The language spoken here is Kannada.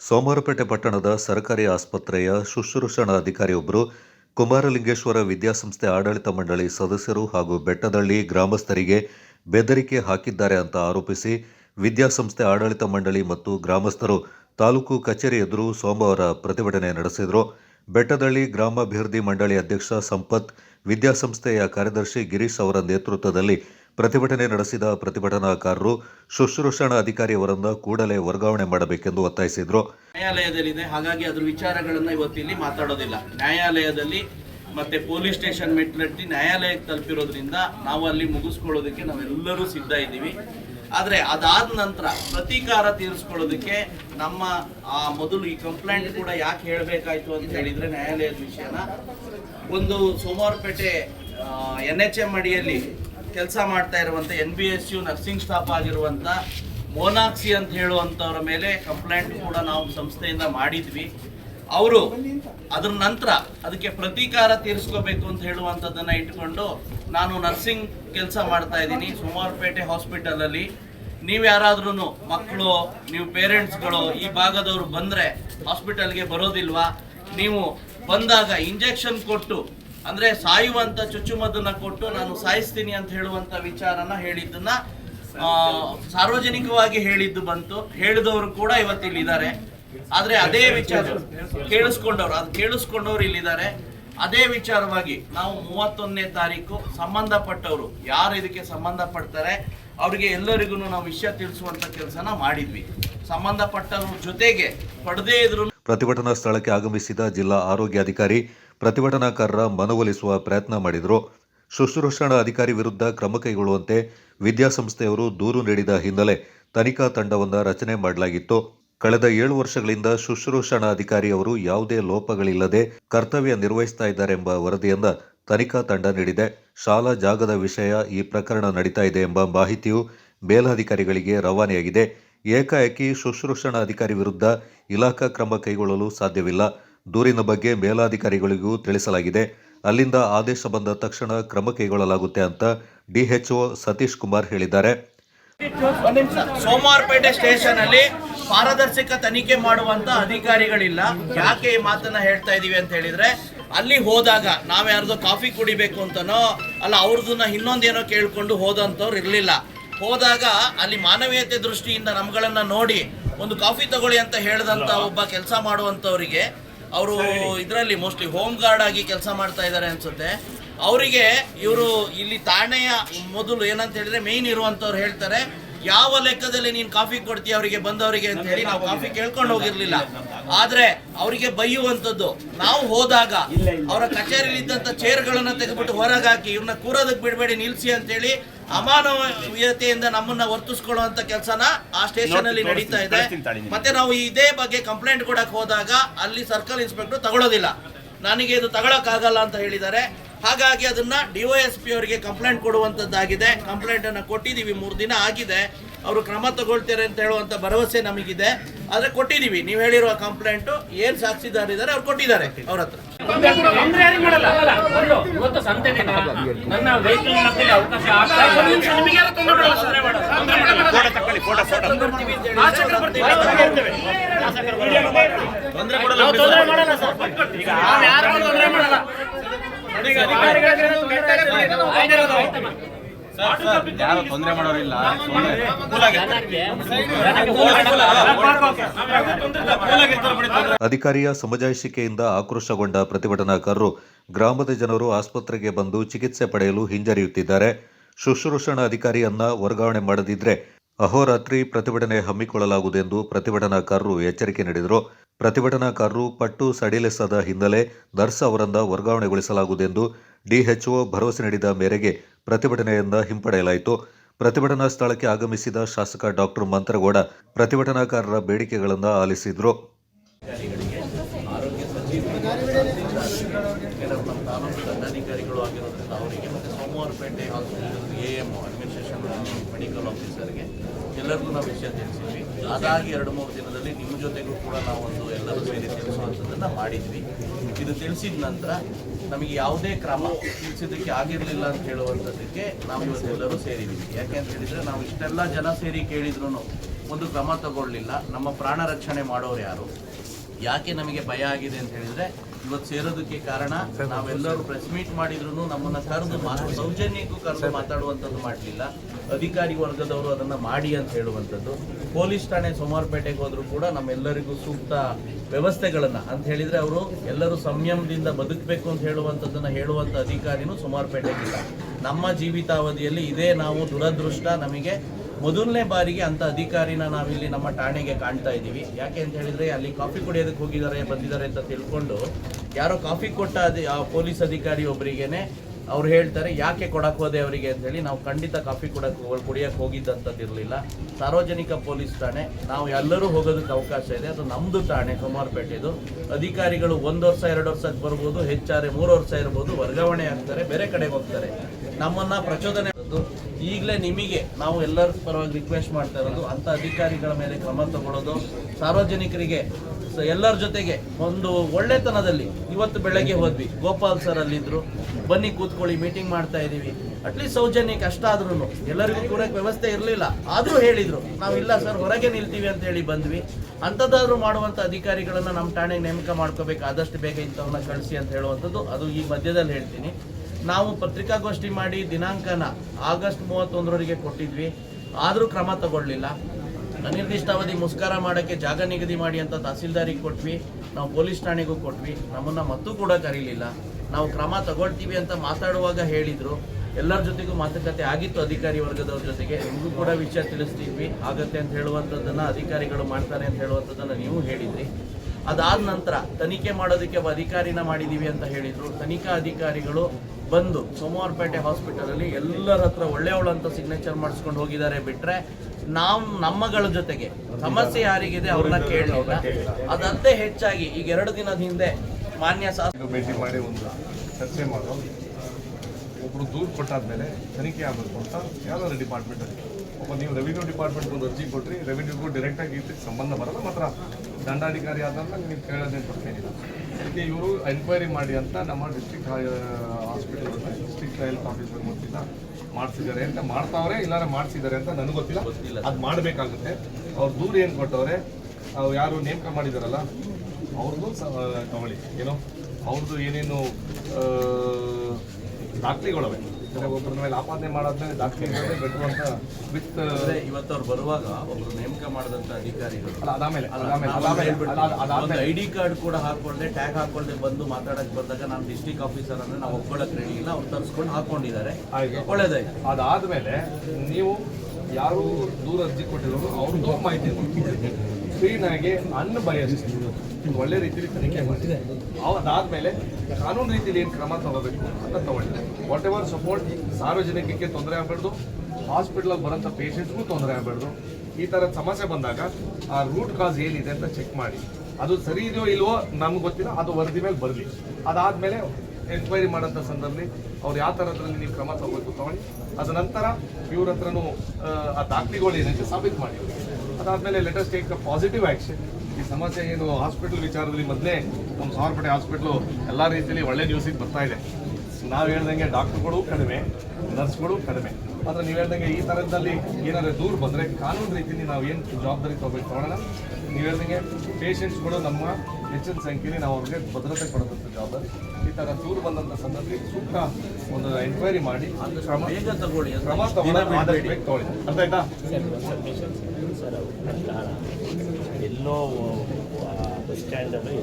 ಸೋಮವಾರಪೇಟೆ ಪಟ್ಟಣದ ಸರ್ಕಾರಿ ಆಸ್ಪತ್ರೆಯ ಶುಶ್ರೂಷಣಾಧಿಕಾರಿಯೊಬ್ಬರು ಕುಮಾರಲಿಂಗೇಶ್ವರ ವಿದ್ಯಾಸಂಸ್ಥೆ ಆಡಳಿತ ಮಂಡಳಿ ಸದಸ್ಯರು ಹಾಗೂ ಬೆಟ್ಟದಳ್ಳಿ ಗ್ರಾಮಸ್ಥರಿಗೆ ಬೆದರಿಕೆ ಹಾಕಿದ್ದಾರೆ ಅಂತ ಆರೋಪಿಸಿ ವಿದ್ಯಾಸಂಸ್ಥೆ ಆಡಳಿತ ಮಂಡಳಿ ಮತ್ತು ಗ್ರಾಮಸ್ಥರು ತಾಲೂಕು ಕಚೇರಿ ಎದುರು ಸೋಮವಾರ ಪ್ರತಿಭಟನೆ ನಡೆಸಿದರು. ಬೆಟ್ಟದಳ್ಳಿ ಗ್ರಾಮಾಭಿವೃದ್ಧಿ ಮಂಡಳಿ ಅಧ್ಯಕ್ಷ ಸಂಪತ್, ವಿದ್ಯಾಸಂಸ್ಥೆಯ ಕಾರ್ಯದರ್ಶಿ ಗಿರೀಶ್ ಅವರ ನೇತೃತ್ವದಲ್ಲಿ ಪ್ರತಿಭಟನೆ ನಡೆಸಿದ ಪ್ರತಿಭಟನಾಕಾರರು ಶುಶ್ರೂಷಣಾ ಅಧಿಕಾರಿಯವರನ್ನ ಕೂಡಲೇ ವರ್ಗಾವಣೆ ಮಾಡಬೇಕೆಂದು ಒತ್ತಾಯಿಸಿದರು. ನ್ಯಾಯಾಲಯದಲ್ಲಿದೆ. ಹಾಗಾಗಿ ಅದ್ರ ವಿಚಾರಗಳನ್ನ ಇವತ್ತಿಲ್ಲಿ ಮಾತಾಡೋದಿಲ್ಲ. ನ್ಯಾಯಾಲಯದಲ್ಲಿ ಮತ್ತೆ ಪೊಲೀಸ್ ಸ್ಟೇಷನ್ ಮೆಟ್ಲಟ್ಟಿ ನ್ಯಾಯಾಲಯಕ್ಕೆ ತಲುಪಿರೋದ್ರಿಂದ ನಾವು ಅಲ್ಲಿ ಮುಗಿಸ್ಕೊಳ್ಳೋದಕ್ಕೆ ನಾವೆಲ್ಲರೂ ಸಿದ್ಧ ಇದ್ದೀವಿ. ಆದರೆ ಅದಾದ ನಂತರ ಪ್ರತೀಕಾರ ತೀರಿಸ್ಕೊಳ್ಳೋದಕ್ಕೆ ನಮ್ಮ ಆ ಮೊದಲು ಈ ಕಂಪ್ಲೇಂಟ್ ಕೂಡ ಯಾಕೆ ಹೇಳಬೇಕಾಯ್ತು ಅಂತ ಹೇಳಿದ್ರೆ ನ್ಯಾಯಾಲಯದ ವಿಷಯನ ಒಂದು ಸೋಮವಾರಪೇಟೆ ಎನ್ ಎಚ್ ಎಂ ಅಡಿಯಲ್ಲಿ ಕೆಲಸ ಮಾಡ್ತಾ ಇರುವಂಥ N B S U nursing staff ಆಗಿರುವಂಥ ಮೋನಾಕ್ಸಿ ಅಂತ ಹೇಳುವಂಥವ್ರ ಮೇಲೆ ಕಂಪ್ಲೇಂಟ್ ಕೂಡ ನಾವು ಸಂಸ್ಥೆಯಿಂದ ಮಾಡಿದ್ವಿ. ಅವರು ಅದ್ರ ನಂತರ ಅದಕ್ಕೆ ಪ್ರತೀಕಾರ ತೀರಿಸ್ಕೋಬೇಕು ಅಂತ ಹೇಳುವಂಥದ್ದನ್ನು ಇಟ್ಕೊಂಡು ನಾನು ನರ್ಸಿಂಗ್ ಕೆಲಸ ಮಾಡ್ತಾ ಇದ್ದೀನಿ ಸುಮಾರುಪೇಟೆ ಹಾಸ್ಪಿಟಲಲ್ಲಿ ನೀವು ಯಾರಾದ್ರೂ ಮಕ್ಕಳು, ನೀವು ಪೇರೆಂಟ್ಸ್ಗಳು ಈ ಭಾಗದವರು ಬಂದರೆ ಹಾಸ್ಪಿಟಲ್ಗೆ ಬರೋದಿಲ್ವಾ? ನೀವು ಬಂದಾಗ ಇಂಜೆಕ್ಷನ್ ಕೊಟ್ಟು ಅಂದ್ರೆ ಸಾಯುವಂತ ಚುಚ್ಚುಮದ್ದನ್ನ ಕೊಟ್ಟು ನಾನು ಸಾಯಿಸ್ತೀನಿ ಅಂತ ಹೇಳುವಂತ ವಿಚಾರನ ಹೇಳಿದ್ದನ್ನ ಸಾರ್ವಜನಿಕವಾಗಿ ಹೇಳಿದ್ದು ಬಂತು. ಹೇಳಿದವರು ಕೂಡ ಇವತ್ತಿಲ್ಲಿ ಇದ್ದಾರೆ ಆದ್ರೆ ಅದೇ ವಿಚಾರ ಕೇಳಿಸ್ಕೊಂಡವ್ರು, ಅದು ಕೇಳಿಸ್ಕೊಂಡವ್ರು ಇಲ್ಲಿದ್ದಾರೆ. ಅದೇ ವಿಚಾರವಾಗಿ ನಾವು ಮೂವತ್ತೊಂದನೇ ತಾರೀಕು ಸಂಬಂಧಪಟ್ಟವರು, ಯಾರು ಇದಕ್ಕೆ ಸಂಬಂಧಪಡ್ತಾರೆ, ಅವರಿಗೆ ಎಲ್ಲರಿಗೂ ನಾವು ವಿಷಯ ತಿಳಿಸುವಂತ ಕೆಲಸನ ಮಾಡಿದ್ವಿ. ಸಂಬಂಧಪಟ್ಟವ್ರ ಜೊತೆಗೆ ಪಡೆದೇ ಇದ್ರು ಪ್ರತಿಭಟನಾ ಸ್ಥಳಕ್ಕೆ ಆಗಮಿಸಿದ ಜಿಲ್ಲಾ ಆರೋಗ್ಯಾಧಿಕಾರಿ ಪ್ರತಿಭಟನಾಕಾರರ ಮನವೊಲಿಸುವ ಪ್ರಯತ್ನ ಮಾಡಿದರು. ಶುಶ್ರೂಷಣಾ ಅಧಿಕಾರಿ ವಿರುದ್ಧ ಕ್ರಮ ಕೈಗೊಳ್ಳುವಂತೆ ವಿದ್ಯಾಸಂಸ್ಥೆಯವರು ದೂರು ನೀಡಿದ ಹಿನ್ನೆಲೆ ತನಿಖಾ ತಂಡವನ್ನು ರಚನೆ ಮಾಡಲಾಗಿತ್ತು. ಕಳೆದ ಏಳು ವರ್ಷಗಳಿಂದ ಶುಶ್ರೂಷಣಾ ಅಧಿಕಾರಿ ಅವರು ಯಾವುದೇ ಲೋಪಗಳಿಲ್ಲದೆ ಕರ್ತವ್ಯ ನಿರ್ವಹಿಸ್ತಾ ಇದ್ದಾರೆಂಬ ವರದಿಯನ್ನ ತನಿಖಾ ತಂಡ ನೀಡಿದೆ. ಶಾಲಾ ಜಾಗದ ವಿಷಯ ಈ ಪ್ರಕರಣ ನಡೀತಾ ಇದೆ ಎಂಬ ಮಾಹಿತಿಯು ಮೇಲಾಧಿಕಾರಿಗಳಿಗೆ ರವಾನೆಯಾಗಿದೆ. ಏಕಾಏಕಿ ಶುಶ್ರೂಷಣಾ ಅಧಿಕಾರಿ ವಿರುದ್ಧ ಇಲಾಖಾ ಕ್ರಮ ಕೈಗೊಳ್ಳಲು ಸಾಧ್ಯವಿಲ್ಲ. ದೂರಿನ ಬಗ್ಗೆ ಮೇಲಾಧಿಕಾರಿಗಳಿಗೂ ತಿಳಿಸಲಾಗಿದೆ. ಅಲ್ಲಿಂದ ಆದೇಶ ಬಂದ ತಕ್ಷಣ ಕ್ರಮ ಕೈಗೊಳ್ಳಲಾಗುತ್ತೆ ಅಂತ ಡಿಎಚ್ಒ ಸತೀಶ್ ಕುಮಾರ್ ಹೇಳಿದ್ದಾರೆ. ಸೋಮವಾರಪೇಟೆ ಸ್ಟೇಷನ್ ಅಲ್ಲಿ ಪಾರದರ್ಶಕ ತನಿಖೆ ಮಾಡುವಂತ ಅಧಿಕಾರಿಗಳಿಲ್ಲ. ಯಾಕೆ ಈ ಮಾತನ್ನ ಹೇಳ್ತಾ ಇದೀವಿ ಅಂತ ಹೇಳಿದ್ರೆ ಅಲ್ಲಿ ಹೋದಾಗ ನಾವ್ಯಾರ್ದು ಕಾಫಿ ಕುಡಿಬೇಕು ಅಂತನೋ ಅಲ್ಲ ಅವ್ರದನ್ನ ಇನ್ನೊಂದೇನೋ ಕೇಳ್ಕೊಂಡು ಹೋದಂತವ್ರು ಇರ್ಲಿಲ್ಲ. ಹೋದಾಗ ಅಲ್ಲಿ ಮಾನವೀಯತೆ ದೃಷ್ಟಿಯಿಂದ ನಮ್ಗಳನ್ನ ನೋಡಿ ಒಂದು ಕಾಫಿ ತಗೊಳ್ಳಿ ಅಂತ ಹೇಳದಂತ ಒಬ್ಬ ಕೆಲಸ ಮಾಡುವಂತವರಿಗೆ ಅವರು ಇದರಲ್ಲಿ ಮೋಸ್ಟ್ಲಿ ಹೋಮ್ ಗಾರ್ಡ್ ಆಗಿ ಕೆಲಸ ಮಾಡ್ತಾ ಇದ್ದಾರೆ ಅನ್ಸುತ್ತೆ. ಅವರಿಗೆ ಇವರು ಇಲ್ಲಿ ತಾಣೆಯ ಮೊದಲು ಏನಂತ ಹೇಳಿದ್ರೆ ಮೇನ್ ಇರುವಂತವ್ರು ಹೇಳ್ತಾರೆ. ಯಾವ ಲೆಕ್ಕದಲ್ಲಿ ನೀನು ಕಾಫಿ ಕೊಡ್ತೀಯ ಅವರಿಗೆ ಬಂದವರಿಗೆ ಅಂತ ಹೇಳಿ ನಾವು ಕಾಫಿ ಕೇಳ್ಕೊಂಡು ಹೋಗಿರ್ಲಿಲ್ಲ. ಆದ್ರೆ ಅವರಿಗೆ ಬೈಯುವಂಥದ್ದು ನಾವು ಹೋದಾಗ ಅವರ ಕಚೇರಿಯಲ್ಲಿ ಇದ್ದಂತ ಚೇರ್ಗಳನ್ನ ತೆಗೆದ್ಬಿಟ್ಟು ಹೊರಗೆ ಹಾಕಿ ಇವ್ರನ್ನ ಕೂರೋದಕ್ಕೆ ಬಿಡಬೇಡಿ ನಿಲ್ಸಿ ಅಂತ ಹೇಳಿ ಅಮಾನವೀಯತೆಯಿಂದ ನಮ್ಮನ್ನ ವರ್ತಿಸ್ಕೊಳ್ಳುವಂತ ಕೆಲಸನ ಆ ಸ್ಟೇಷನ್ ಅಲ್ಲಿ ನಡೀತಾ ಇದೆ. ಮತ್ತೆ ನಾವು ಇದೇ ಬಗ್ಗೆ ಕಂಪ್ಲೇಂಟ್ ಕೊಡಕ್ ಹೋದಾಗ ಅಲ್ಲಿ ಸರ್ಕಲ್ ಇನ್ಸ್ಪೆಕ್ಟರ್ ತಗೊಳ್ಳೋದಿಲ್ಲ ನನಗೆ ಇದು ತಗೊಳಕ್ಕಾಗಲ್ಲ ಅಂತ ಹೇಳಿದ್ದಾರೆ. ಹಾಗಾಗಿ ಅದನ್ನ ಡಿವೈಎಸ್ ಪಿ ಅವರಿಗೆ ಕಂಪ್ಲೇಂಟ್ ಕೊಡುವಂತದ್ದಾಗಿದೆ. ಕಂಪ್ಲೇಂಟ್ ಅನ್ನ ಕೊಟ್ಟಿದೀವಿ ಮೂರು ದಿನ ಆಗಿದೆ. ಅವರು ಕ್ರಮ ತಗೊಳ್ತಾರೆ ಅಂತ ಹೇಳುವಂತ ಭರವಸೆ ನಮಗಿದೆ. ಆದ್ರೆ ಕೊಟ್ಟಿದೀವಿ. ನೀವು ಹೇಳಿರುವ ಕಂಪ್ಲೇಂಟ್ ಏನ್ ಇದಾರೆ ಅವ್ರು ಕೊಟ್ಟಿದ್ದಾರೆ ಅವ್ರ ಹತ್ರ. ತೊಂದ್ರೆ ಯಾರಿಗೂ ಮಾಡಲ್ಲ. ಯಾರು ತೊಂದರೆ ಮಾಡೋರಿಲ್ಲ ಅಧಿಕಾರಿಯ ಸಮಜಾಯಿಷಿಕೆಯಿಂದ ಆಕ್ರೋಶಗೊಂಡ ಪ್ರತಿಭಟನಾಕಾರರು ಗ್ರಾಮದ ಜನರು ಆಸ್ಪತ್ರೆಗೆ ಬಂದು ಚಿಕಿತ್ಸೆ ಪಡೆಯಲು ಹಿಂಜರಿಯುತ್ತಿದ್ದಾರೆ. ಶುಶ್ರೂಷಣಾ ಅಧಿಕಾರಿಯನ್ನ ವರ್ಗಾವಣೆ ಮಾಡದಿದ್ರೆ ಅಹೋರಾತ್ರಿ ಪ್ರತಿಭಟನೆ ಹಮ್ಮಿಕೊಳ್ಳಲಾಗುವುದೆಂದು ಪ್ರತಿಭಟನಾಕಾರರು ಎಚ್ಚರಿಕೆ ನೀಡಿದರು. ಪ್ರತಿಭಟನಾಕಾರರು ಪಟ್ಟು ಸಡಿಲಿಸದ ಹಿನ್ನೆಲೆ ನರ್ಸ್ ಅವರನ್ನ ವರ್ಗಾವಣೆಗೊಳಿಸಲಾಗುವುದೆಂದು ಡಿಎಚ್ಒ ಭರವಸೆ ನೀಡಿದ ಮೇರೆಗೆ ಪ್ರತಿಭಟನೆಯಿಂದ ಹಿಂಪಡೆಯಲಾಯಿತು. ಪ್ರತಿಭಟನಾ ಸ್ಥಳಕ್ಕೆ ಆಗಮಿಸಿದ ಶಾಸಕ ಡಾಕ್ಟರ್ ಮಂತ್ರಗೌಡ ಪ್ರತಿಭಟನಾಕಾರರ ಬೇಡಿಕೆಗಳನ್ನು ಆಲಿಸಿದರು. ಮೆಡಿಕಲ್ ಆಫೀಸರ್ಗೆ ಎಲ್ಲರಿಗೂ ನಾವು ವಿಷಯ ತಿಳಿಸಿದ್ವಿ ಅದಾಗಿ ಎರಡು ಮೂರು ದಿನದಲ್ಲಿ ನಿಮ್ಮ ಜೊತೆಗೂ ಕೂಡ ನಾವು ಒಂದು ಎಲ್ಲರೂ ಸೇರಿ ತಿಳಿಸುವಂಥದ್ದನ್ನು ಮಾಡಿದ್ವಿ. ಇದು ತಿಳಿಸಿದ ನಂತರ ನಮಗೆ ಯಾವುದೇ ಕ್ರಮ ತಿಳಿಸಿದ್ದಕ್ಕೆ ಆಗಿರಲಿಲ್ಲ ಅಂತ ಹೇಳುವಂಥದ್ದಕ್ಕೆ ನಾವು ಇವತ್ತೆಲ್ಲರೂ ಸೇರಿದ್ದೀವಿ. ಯಾಕೆ ಅಂತ ಹೇಳಿದರೆ ನಾವು ಇಷ್ಟೆಲ್ಲ ಜನ ಸೇರಿ ಕೇಳಿದ್ರು ಒಂದು ಕ್ರಮ ತಗೊಳ್ಳಿಲ್ಲ. ನಮ್ಮ ಪ್ರಾಣ ರಕ್ಷಣೆ ಮಾಡೋರು ಯಾರು? ಯಾಕೆ ನಮಗೆ ಭಯ ಆಗಿದೆ ಅಂತ ಹೇಳಿದ್ರೆ ಇವತ್ತು ಸೇರೋದಕ್ಕೆ ಕಾರಣ ನಾವೆಲ್ಲರೂ ಪ್ರೆಸ್ ಮೀಟ್ ಮಾಡಿದ್ರು ನಮ್ಮನ್ನ ಕರೆದು ಮಾತು ಸೌಜನ್ಯಕ್ಕೂ ಕರೆದು ಮಾತಾಡುವಂಥದ್ದು ಮಾಡಲಿಲ್ಲ. ಅಧಿಕಾರಿ ವರ್ಗದವರು ಅದನ್ನ ಮಾಡಿ ಅಂತ ಹೇಳುವಂಥದ್ದು. ಪೊಲೀಸ್ ಠಾಣೆ ಸೋಮವಾರಪೇಟೆಗೆ ಹೋದ್ರು ಕೂಡ ನಮ್ಮೆಲ್ಲರಿಗೂ ಸೂಕ್ತ ವ್ಯವಸ್ಥೆಗಳನ್ನ ಅಂತ ಹೇಳಿದ್ರೆ ಅವರು ಎಲ್ಲರೂ ಸಂಯಮದಿಂದ ಬದುಕಬೇಕು ಅಂತ ಹೇಳುವಂಥದ್ದನ್ನ ಹೇಳುವಂಥ ಅಧಿಕಾರಿನೂ ಸೋಮವಾರಪೇಟೆಗಿಲ್ಲ ನಮ್ಮ ಜೀವಿತಾವಧಿಯಲ್ಲಿ ಇದೇ ನಾವು ದುರದೃಷ್ಟ ನಮಗೆ ಮೊದಲನೇ ಬಾರಿಗೆ ಅಂತ ಅಧಿಕಾರಿನ ನಾವಿಲ್ಲಿ ನಮ್ಮ ಠಾಣೆಗೆ ಕಾಣ್ತಾ ಇದ್ದೀವಿ. ಯಾಕೆ ಅಂತ ಹೇಳಿದ್ರೆ ಅಲ್ಲಿ ಕಾಫಿ ಕುಡಿಯೋದಕ್ಕೆ ಹೋಗಿದ್ದಾರೆ ಬಂದಿದ್ದಾರೆ ಅಂತ ತಿಳ್ಕೊಂಡು ಯಾರೋ ಕಾಫಿ ಕೊಟ್ಟ ಅದಿ ಆ ಪೊಲೀಸ್ ಅಧಿಕಾರಿ ಒಬ್ಬರಿಗೇನೆ ಅವ್ರು ಹೇಳ್ತಾರೆ, ಯಾಕೆ ಕೊಡಕ್ಕೆ ಹೋದೆ ಅವರಿಗೆ? ಅಂತ ಹೇಳಿ ನಾವು ಖಂಡಿತ ಕಾಫಿ ಕೊಡಕ್ಕೆ ಹೋಗಿ ಕುಡಿಯೋಕ್ಕೆ ಇರಲಿಲ್ಲ. ಸಾರ್ವಜನಿಕ ಪೊಲೀಸ್ ಠಾಣೆ, ನಾವು ಎಲ್ಲರೂ ಹೋಗೋದಕ್ಕೆ ಅವಕಾಶ ಇದೆ. ಅದು ನಮ್ಮದು ಠಾಣೆ, ಕುಮಾರ್ಪೇಟೆದು. ಅಧಿಕಾರಿಗಳು ಒಂದು ವರ್ಷ, ಎರಡು ವರ್ಷಕ್ಕೆ ಬರ್ಬೋದು ಹೆಚ್ಚಾರೆ ಮೂರು ವರ್ಷ ಇರ್ಬೋದು, ವರ್ಗಾವಣೆ ಆಗ್ತಾರೆ, ಬೇರೆ ಕಡೆಗೆ ಹೋಗ್ತಾರೆ. ನಮ್ಮನ್ನು ಪ್ರಚೋದನೆ. ಈಗಲೇ ನಿಮಗೆ, ನಾವು ಎಲ್ಲರ ಪರವಾಗಿ ರಿಕ್ವೆಸ್ಟ್ ಮಾಡ್ತಾ ಇರೋದು ಅಂಥ ಅಧಿಕಾರಿಗಳ ಮೇಲೆ ಕ್ರಮ ತಗೊಳ್ಳೋದು ಸಾರ್ವಜನಿಕರಿಗೆ ಎಲ್ಲರ ಜೊತೆಗೆ ಒಂದು ಒಳ್ಳೆತನದಲ್ಲಿ ಇವತ್ತು ಬೆಳಗ್ಗೆ ಹೋದ್ವಿ. ಗೋಪಾಲ್ ಸರ್ ಅಲ್ಲಿದ್ರು. ಬನ್ನಿ ಕೂತ್ಕೊಳ್ಳಿ ಮೀಟಿಂಗ್ ಮಾಡ್ತಾ ಇದೀವಿ. ಅಟ್ಲೀಸ್ಟ್ ಸೌಜನ್ಯಕ್ಕೆ ಅಷ್ಟಾದ್ರೂ ಎಲ್ಲರಿಗೂ ಕೂರಕ್ಕೆ ವ್ಯವಸ್ಥೆ ಇರಲಿಲ್ಲ. ಆದರೂ ಹೇಳಿದ್ರು, ನಾವು ಇಲ್ಲ ಸರ್ ಹೊರಗೆ ನಿಲ್ತೀವಿ ಅಂತ ಹೇಳಿ ಬಂದ್ವಿ. ಅಂಥದ್ದಾದ್ರೂ ಮಾಡುವಂಥ ಅಧಿಕಾರಿಗಳನ್ನು ನಮ್ಮ ಠಾಣೆಗೆ ನೇಮಕ ಮಾಡ್ಕೋಬೇಕು. ಆದಷ್ಟು ಬೇಗ ಇಂಥವನ್ನ ಕಳಿಸಿ ಅಂತ ಹೇಳುವಂಥದ್ದು. ಅದು ಈ ಮಧ್ಯದಲ್ಲಿ ಹೇಳ್ತೀನಿ. ನಾವು ಪತ್ರಿಕಾಗೋಷ್ಠಿ ಮಾಡಿ ದಿನಾಂಕನ ಆಗಸ್ಟ್ ಮೂವತ್ತೊಂದರವರೆಗೆ ಕೊಟ್ಟಿದ್ವಿ. ಆದರೂ ಕ್ರಮ ತಗೊಳ್ಳಿಲ್ಲ. ಅನಿರ್ದಿಷ್ಟಾವಧಿ ಮುಸ್ಕಾರ ಮಾಡೋಕ್ಕೆ ಜಾಗ ನಿಗದಿ ಮಾಡಿ ಅಂತ ತಹಸೀಲ್ದಾರಿಗೆ ಕೊಟ್ವಿ. ನಾವು ಪೊಲೀಸ್ ಠಾಣೆಗೂ ಕೊಟ್ವಿ. ನಮ್ಮನ್ನು ಮತ್ತೂ ಕೂಡ ಕರೀಲಿಲ್ಲ. ನಾವು ಕ್ರಮ ತಗೊಳ್ತೀವಿ ಅಂತ ಮಾತಾಡುವಾಗ ಹೇಳಿದರು. ಎಲ್ಲರ ಜೊತೆಗೂ ಮಾತುಕತೆ ಆಗಿತ್ತು ಅಧಿಕಾರಿ ವರ್ಗದವ್ರ ಜೊತೆಗೆ. ನಿಮಗೂ ಕೂಡ ವಿಷಯ ತಿಳಿಸ್ತೀವಿ. ಆಗತ್ತೆ ಅಂತ ಹೇಳುವಂಥದ್ದನ್ನು ಅಧಿಕಾರಿಗಳು ಮಾಡ್ತಾರೆ ಅಂತ ಹೇಳುವಂಥದ್ದನ್ನು ನೀವು ಹೇಳಿದ್ರಿ. ಅದಾದ ನಂತರ ತನಿಖೆ ಮಾಡೋದಕ್ಕೆ ಅಧಿಕಾರಿನ ಮಾಡಿದ್ದೀವಿ ಅಂತ ಹೇಳಿದರು. ತನಿಖಾ ಅಧಿಕಾರಿಗಳು ಬಂದು ಸೋಮವಾರಪೇಟೆ ಹಾಸ್ಪಿಟಲಲ್ಲಿ ಎಲ್ಲರ ಹತ್ರ ಒಳ್ಳೆಯವಳು ಅಂತ ಸಿಗ್ನೇಚರ್ ಮಾಡಿಸ್ಕೊಂಡು ಹೋಗಿದ್ದಾರೆ ಬಿಟ್ರೆ ನಾವು ನಮ್ಮಗಳ ಜೊತೆಗೆ ಸಮಸ್ಯೆ ಯಾರಿಗಿದೆ ಅವ್ರನ್ನ ಕೇಳಲಿಲ್ಲ. ಅದಂತೆ ಹೆಚ್ಚಾಗಿ ಈಗ ಎರಡು ದಿನದ ಹಿಂದೆ ಮಾನ್ಯ ಶಾಸ ಭೇಟಿ ಮಾಡಿ ಒಂದು ಚರ್ಚೆ ಮಾಡೋ ಒಬ್ಬರು ದೂರು ಕೊಟ್ಟಾದ್ಮೇಲೆ ತನಿಖೆ ಆಗಬೇಕು ಅಂತ ಯಾವ್ದಾದ್ರು ಡಿಪಾರ್ಟ್ಮೆಂಟಲ್ಲಿ ಒಬ್ಬ ನೀವು ರೆವಿನ್ಯೂ ಡಿಪಾರ್ಟ್ಮೆಂಟ್ ಒಂದು ಅರ್ಜಿ ಕೊಟ್ಟರಿ ರೆವಿನ್ಯೂಗೂ ಡೈರೆಕ್ಟಾಗಿ ಇದಕ್ಕೆ ಸಂಬಂಧ ಬರಲ್ಲ ಮಾತ್ರ ದಂಡಾಧಿಕಾರಿ ಆದಂತ ನೀವು ಕೇಳೋದೇ ತಪ್ಪೇನಿಲ್ಲ. ಅದಕ್ಕೆ ಇವರು ಎನ್ಕ್ವೈರಿ ಮಾಡಿ ಅಂತ ನಮ್ಮ district hospital district health officer ಗೊತ್ತಿಲ್ಲ ಮಾಡಿಸಿದ್ದಾರೆ ಅಂತ ಮಾಡ್ತಾವ್ರೆ ಇಲ್ಲಾರ ಮಾಡಿಸಿದ್ದಾರೆ ಅಂತ ನನಗೆ ಗೊತ್ತಿಲ್ಲ. ಅದು ಮಾಡಬೇಕಾಗುತ್ತೆ. ಅವ್ರು ದೂರ ಏನು ಕೊಟ್ಟವ್ರೆ ಅವ್ರು ಯಾರು ನೇಮಕ ಮಾಡಿದಾರಲ್ಲ ಅವ್ರದ್ದು ತಗೊಳ್ಳಿ ಏನೋ ಅವ್ರದ್ದು ಏನೇನು ದಾಖಲೆಗಳವೆ. ಅಂದರೆ ಒಬ್ಬರ ಮೇಲೆ ಆಪಾದನೆ ಮಾಡಾದ್ಮೇಲೆ ದಾಖಲೆಗಳೇ ಬೆಟ್ರು ಅಂತ ವಿತ್ ಇವತ್ತು ಅವ್ರು ಬರುವಾಗ ಒಬ್ರು ನೇಮಕ ಮಾಡಿದಂತ ಅಧಿಕಾರಿಗಳು. ಅದಾದ್ಮೇಲೆ ಐ ಡಿ ಕಾರ್ಡ್ ಕೂಡ ಹಾಕೊಳ್ದೆ ಟ್ಯಾಗ್ ಹಾಕೊಂಡೆ ಬಂದು ಮಾತಾಡಕ್ ಬಂದಾಗ ನಾನು ಡಿಸ್ಟ್ರಿಕ್ಟ್ ಆಫೀಸರ್ ಅಂದ್ರೆ ನಾವು ಒಪ್ಕೊಳ್ಳಕ್ ರೆಡಿ ಇಲ್ಲ ಅವ್ರು ತರ್ಸ್ಕೊಂಡು ಹಾಕೊಂಡಿದ್ದಾರೆ. ಒಳ್ಳೇದಾಯ್ತು. ಅದಾದ್ಮೇಲೆ ನೀವು ಯಾರು ದೂರ ಅರ್ಜಿ ಕೊಟ್ಟಿರೋರು ಅವ್ರದ್ದು ಮಾಹಿತಿ ಕ್ಲೀನ್ ಆಗಿ ಅನ್ನ ಬಯಸ್ ಒಳ್ಳೆ ರೀತಿಯಲ್ಲಿ ತನಿಖೆ ಮಾಡಿದೆ. ಅದಾದ್ಮೇಲೆ ಕಾನೂನು ರೀತಿಯಲ್ಲಿ ಏನು ಕ್ರಮ ತಗೋಬೇಕು ಅಂತ ತಗೊಂಡಿದೆ. ವಾಟ್ ಎವರ್ ಸಪೋರ್ಟ್ ಸಾರ್ವಜನಿಕಕ್ಕೆ ತೊಂದರೆ ಆಗಬಾರ್ದು ಹಾಸ್ಪಿಟಲ್ ಬರೋಂಥ ಪೇಷಂಟ್ಸ್ಗೂ ತೊಂದರೆ ಆಗಬಾರ್ದು. ಈ ಥರದ ಸಮಸ್ಯೆ ಬಂದಾಗ ಆ ರೂಟ್ ಕಾಸ್ ಏನಿದೆ ಅಂತ ಚೆಕ್ ಮಾಡಿ. ಅದು ಸರಿ ಇದೆಯೋ ಇಲ್ವೋ ನಮ್ಗೆ ಗೊತ್ತಿಲ್ಲ, ಅದು ವರದಿ ಮೇಲೆ ಬರಲಿ. ಅದಾದಮೇಲೆ ಎನ್ಕ್ವೈರಿ ಮಾಡೋಂಥ ಸಂದರ್ಭದಲ್ಲಿ ಅವ್ರು ಯಾವ ಥರದ್ರಲ್ಲಿ ನೀವು ಕ್ರಮ ತಗೋಬೇಕು ತಗೊಳ್ಳಿ ಅದ ನಂತರ ಇವ್ರ ಹತ್ರನೂ, ಆ ದಾಖಲೆಗಳು ಏನಂತೆ ಸಾಬೀತು ಮಾಡಿ. ಅದಾದಮೇಲೆ ಲೆಟೆಸ್ಟ್ ಟೇಕ್ ಪಾಸಿಟಿವ್ ಆ್ಯಕ್ಷನ್ ಈ ಸಮಸ್ಯೆ ಏನು ಹಾಸ್ಪಿಟಲ್ ವಿಚಾರದಲ್ಲಿ ಮೊದಲೇ ನಮ್ಮ ಸಾವರ್ಪೇಟೆ ಹಾಸ್ಪಿಟ್ಲು ಎಲ್ಲ ರೀತಿಯಲ್ಲಿ ಒಳ್ಳೆ ನ್ಯೂಸಿಗೆ ಬರ್ತಾ ಇದೆ. ನಾವು ಹೇಳ್ದಂಗೆ ಡಾಕ್ಟ್ರುಗಳು ಕಡಿಮೆ ನರ್ಸ್ಗಳು ಕಡಿಮೆ. ಆದರೆ ನೀವು ಹೇಳ್ದಂಗೆ ಈ ಥರದಲ್ಲಿ ಏನಾದರೂ ದೂರ ಬಂದರೆ ಕಾನೂನು ರೀತಿಯಲ್ಲಿ ನಾವು ಏನು ಜವಾಬ್ದಾರಿ ತಗೋಬೇಕು ತಗೊಳ್ಳೋಣ ನೀವು ಹೇಳ್ದಂಗೆ ಪೇಷಂಟ್ಸ್ಗಳು ನಮ್ಮ ಹೆಚ್ಚಿನ ಸಂಖ್ಯೆಯಲ್ಲಿ ನಾವು ಅವ್ರಿಗೆ ಭದ್ರತೆ ಕೊಡೋದಂಥ ಜವಾಬ್ದಾರಿ. ಈ ಥರ ದೂರು ಬಂದಂಥ ಸಂದರ್ಭದಲ್ಲಿ ಸೂಕ್ತ ಒಂದು ಎನ್ಕ್ವೈರಿ ಮಾಡಿ ಕ್ರಮ ತಗೊಳ್ಳಿ ಕ್ರಮ ಆದಷ್ಟು ತಗೊಳ್ಳಿ. ಅರ್ಥ ಆಯ್ತಾ? ಎಲ್ಲೋ ಬಸ್ ಸ್ಟ್ಯಾಂಡಲ್ಲೂ